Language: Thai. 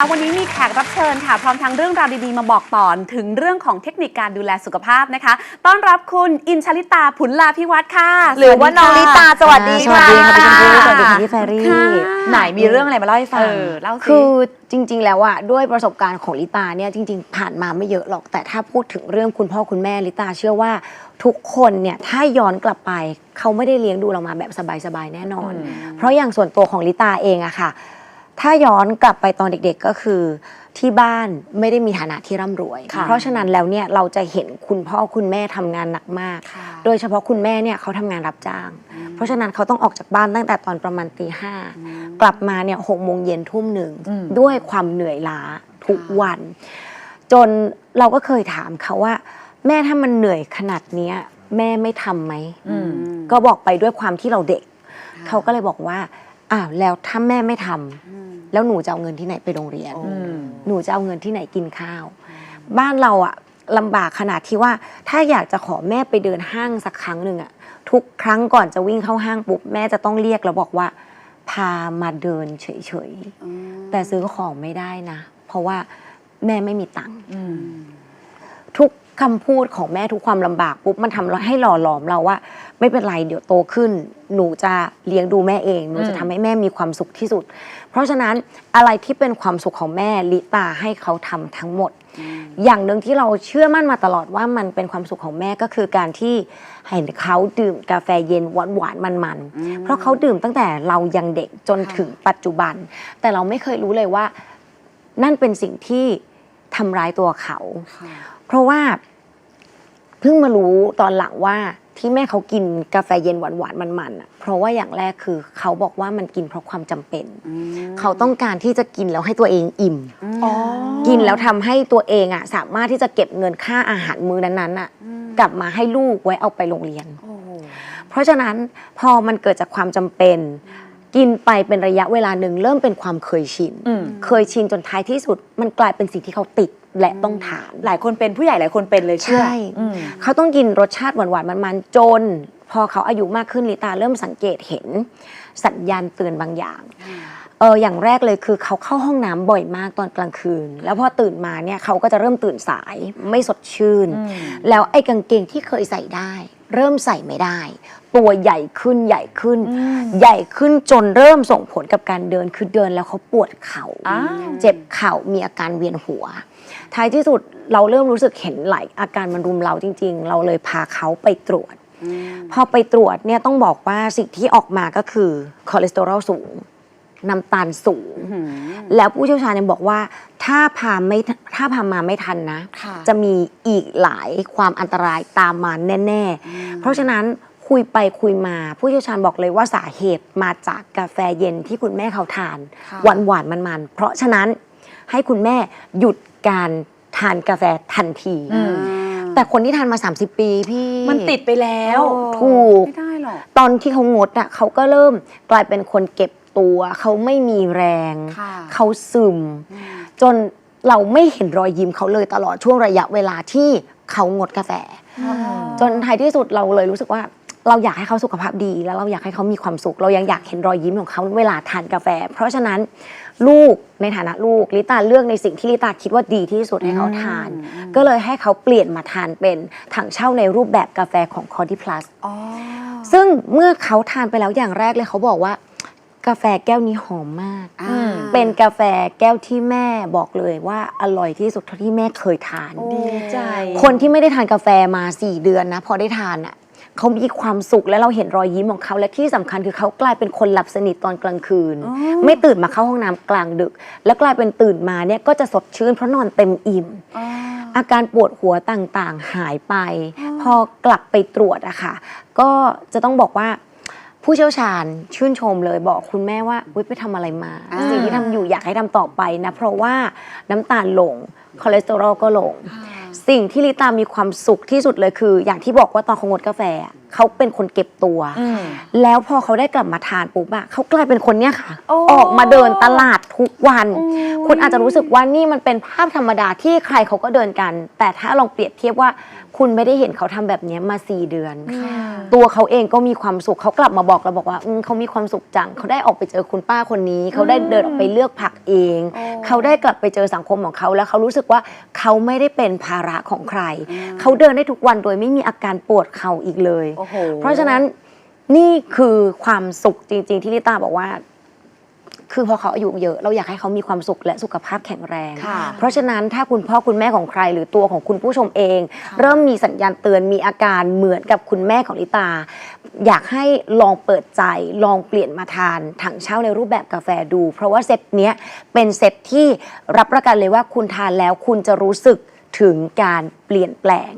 วันนี้มีแขกรับเชิญค่ะ พร้อมทั้งเรื่องราวดีๆ มาบอกต่อถึงเรื่องของเทคนิคการดูแลสุขภาพนะคะ ต้อนรับคุณอินชลิตาผุนลาพิวัตรค่ะ หรือว่าน้องลิตาสวัสดีสวัสดีค่ะพี่ชมพู่สวัสดีค่ะค่ะพี่แฟรี่ค่ะไหนมีเรื่องอะไรมาเล่าให้ฟัเองอเล่าสิคือจริง ๆ แล้วอะด้วยประสบการณ์ของลิตาเนี่ยจริง ๆ ผ่านมาไม่เยอะหรอกแต่ถ้าพูดถึงเรื่องคุณพ่อคุณแม่ลิตาเชื่อว่าทุกคนเนี่ยถ้าย้อนกลับไปเขาไม่ได้เลี้ยงดูเรามาแบบสบายๆแน่นอน เพราะอย่างส่วนตัวของลิตาเองอะค่ะ ถ้าย้อนกลับไปตอนเด็กๆก็คือที่บ้านไม่ได้มีฐานะที่ร่ำรวยค่ะเพราะฉะนั้นแล้วเนี่ยเราจะเห็นคุณพ่อคุณแม่ทำงานหนักมากค่ะโดยเฉพาะคุณแม่เนี่ยเขาทำงานรับจ้าง เพราะฉะนั้นเขาต้องออกจากบ้านตั้งแต่ตอนประมาณตีห้ากลับมาเนี่ยหกโมงเย็นทุ่มหนึ่งอืมด้วยความเหนื่อยล้าทุกวัน จนเราก็เคยถามเขาว่า แม่ถ้ามันเหนื่อยขนาดเนี้ยแม่ไม่ทำไหมอืมก็บอกไปด้วยความที่เราเด็ก เขาก็เลยบอกว่า อ้าวแล้วถ้าแม่ไม่ทำแล้วหนูจะเอาเงินที่ไหนไปโรงเรียนอืมหนูจะเอาเงินที่ไหนกินข้าว บ้านเราอะลำบากขนาดที่ว่า ถ้าอยากจะขอแม่ไปเดินห้างสักครั้งหนึ่งอะทุกครั้งก่อนจะวิ่งเข้าห้างปุ๊บแม่จะต้องเรียกแล้วบอกว่า พามาเดินเฉยๆแต่ซื้อของไม่ได้นะ เพราะว่าแม่ไม่มีตังค์อืมทุก คำพูดของแม่ทุกความลำบากปุ๊บมันทำให้หล่อหลอมเราว่า ไม่เป็นไรเดี๋ยวโตขึ้น หนูจะเลี้ยงดูแม่เองหนูจะทำให้แม่มีความสุขที่สุด เพราะฉะนั้นอะไรที่เป็นความสุขของแม่ลิตาให้เขาทำทั้งหมด อย่างหนึ่งที่เราเชื่อมั่นมาตลอดว่ามันเป็นความสุขของแม่ก็คือการที่เห็นเขาดื่มกาแฟเย็นหวานหวานๆมันๆเพราะเขาดื่มตั้งแต่เรายังเด็กจนถึงปัจจุบัน แต่เราไม่เคยรู้เลยว่า นั่นเป็นสิ่งที่ ทำร้ายตัวเขา เพราะว่าเพิ่งมารู้ตอนหลังว่าที่แม่เขากินกาแฟเย็นหวานๆมันๆอะเพราะว่าอย่างแรกคือเขาบอกว่ามันกินเพราะความจำเป็น เขาต้องการที่จะกินแล้วให้ตัวเองอิ่มอ๋อกินแล้วทำให้ตัวเองอะสามารถที่จะเก็บเงินค่าอาหารมื้อนั้นๆอะกลับมาให้ลูกไว้เอาไปโรงเรียน เพราะฉะนั้นพอมันเกิดจากความจำเป็น กินไปเป็นระยะเวลาหนึ่งเริ่มเป็นความเคยชินอืมเคยชินจนท้ายที่สุด มันกลายเป็นสิ่งที่เขาติดและต้องทาน หลายคนเป็นผู้ใหญ่หลายคนเป็นเลยเชื่อใช่อืมเขาต้องกินรสชาติหวานๆมันๆจน พอเขาอายุมากขึ้นลิตาเริ่มสังเกตเห็น สัญญาณเตือนบางอย่างเอออย่างแรกเลยคือเขาเข้าห้องน้ำบ่อยมากตอนกลางคืน แล้วพอตื่นมาเนี่ยเขาก็จะเริ่มตื่นสายไม่สดชื่นอืมแล้วไอ้กางเกงที่เคยใส่ได้ เริ่มใส่ไม่ได้ ตัวใหญ่ขึ้นใหญ่ขึ้น ใหญ่ขึ้นจนเริ่มส่งผลกับการเดินคือเดินแล้วเขาปวดเขา่าอ้าวเจ็บเข่ามีอาการเวียนหัว ท้ายที่สุดเราเริ่มรู้สึกเห็นหลายอาการมันรุมเราจริง ๆ เราเลยพาเขาไปตรวจพอไปตรวจเนี่ยต้องบอกว่าสิ่งที่ออกมาก็คือคอเลสเตอรอลสูงน้ำตาลสูง แล้วผู้เชี่ยวชาญยังบอกว่า ถ้าพาไม่ถ้าพามาไม่ทันนะค่ะจะมีอีกหลายความอันตรายตามมาแน่ ๆ เพราะฉะนั้นคุยไปคุยมา ผู้เชี่ยวชาญบอกเลยว่าสาเหตุมาจากกาแฟเย็นที่คุณแม่เขาทานค่ะหวานหวานๆมันๆเพราะฉะนั้นให้คุณแม่หยุดการทานกาแฟทันทีอืมแต่คนที่ทานมา 30 ปีพี่มันติดไปแล้วถูกไม่ได้หรอกตอนที่เขางดอะเขาก็เริ่มกลายเป็นคนเก็บตัว เขาไม่มีแรงค่ะเขาซึม จนเราไม่เห็นรอยยิ้มเขาเลยตลอดช่วงระยะเวลาที่เขางดกาแฟ จนท้ายที่สุดเราเลยรู้สึกว่าเราอยากให้เขาสุขภาพดี แล้วเราอยากให้เขามีความสุข เรายังอยากเห็นรอยยิ้มของเขาเวลาทานกาแฟ เพราะฉะนั้นลูกในฐานะลูกลิตาเลือกในสิ่งที่ลิตาคิดว่าดีที่สุดให้เขาทาน ก็เลยให้เขาเปลี่ยนมาทานเป็นถังเช่าในรูปแบบกาแฟของคอร์ดิพลัสอ๋อซึ่งเมื่อเขาทานไปแล้วอย่างแรกเลยเขาบอกว่า กาแฟแก้วนี้หอมมาก อ่า เป็นกาแฟแก้วที่แม่บอกเลยว่าอร่อยที่สุดเท่าที่แม่เคยทาน ดีใจ คนที่ไม่ได้ทานกาแฟมา4เดือนนะพอได้ทานอะเขามีความสุขและเราเห็นรอยยิ้มของเขาและที่สำคัญคือเขากลายเป็นคนหลับสนิทตอนกลางคืนไม่ตื่นมาเข้าห้องน้ำกลางดึก แล้วกลายเป็นตื่นมาเนี่ยก็จะสดชื่นเพราะนอนเต็มอิ่มอ๋ออาการปวดหัวต่างๆ หายไป พอกลับไปตรวจอะค่ะ ก็จะต้องบอกว่า ผู้เชี่ยวชาญชื่นชมเลยบอกคุณแม่ว่าอุ๊ยไปทำอะไรมาอ่า สิ่งที่ทำอยู่อยากให้ทำต่อไปนะ เพราะว่าน้ำตาลลงคอเลสเตอรอลก็ลง สิ่งที่ลิตามีความสุขที่สุดเลยคือ อย่างที่บอกว่าตอนเขางดกาแฟอะเขาเป็นคนเก็บตัว อืม แล้วพอเขาได้กลับมาทานปุ๊บอะเขากลายเป็นคนเนี้ยค่ะ โอ้ออกมาเดินตลาดทุกวัน โอ้ย คุณอาจจะรู้สึกว่านี่มันเป็นภาพธรรมดาที่ใครเขาก็เดินกัน แต่ถ้าลองเปรียบเทียบว่า คุณไม่ได้เห็นเขาทำแบบเนี้ยมาสี่เดือน ตัวเขาเองก็มีความสุขเขากลับมาบอกเราบอกว่าอืมเขามีความสุขจังเขาได้ออกไปเจอคุณป้าคนนี้ เขาได้เดินออกไปเลือกผักเองโอ้เขาได้กลับไปเจอสังคมของเขาแล้วเขารู้สึกว่าเขาไม่ได้เป็นภาระของใคร เขาเดินได้ทุกวันโดยไม่มีอาการปวดเข่าอีกเลยโอ้โหเพราะฉะนั้นนี่คือความสุขจริง ๆ ที่ลิต้าบอกว่า คือพอเขาอายุเยอะเราอยากให้เขามีความสุขและสุขภาพแข็งแรง ค่ะ เพราะฉะนั้นถ้าคุณพ่อคุณแม่ของใครหรือตัวของคุณผู้ชมเอง เริ่มมีสัญญาณเตือนมีอาการเหมือนกับคุณแม่ของลิตา อยากให้ลองเปิดใจลองเปลี่ยนมาทานถังเช่าในรูปแบบกาแฟดู เพราะว่าเซตเนี้ยเป็นเซตที่รับประกันเลยว่าคุณทานแล้วคุณจะรู้สึกถึงการเปลี่ยนแปลง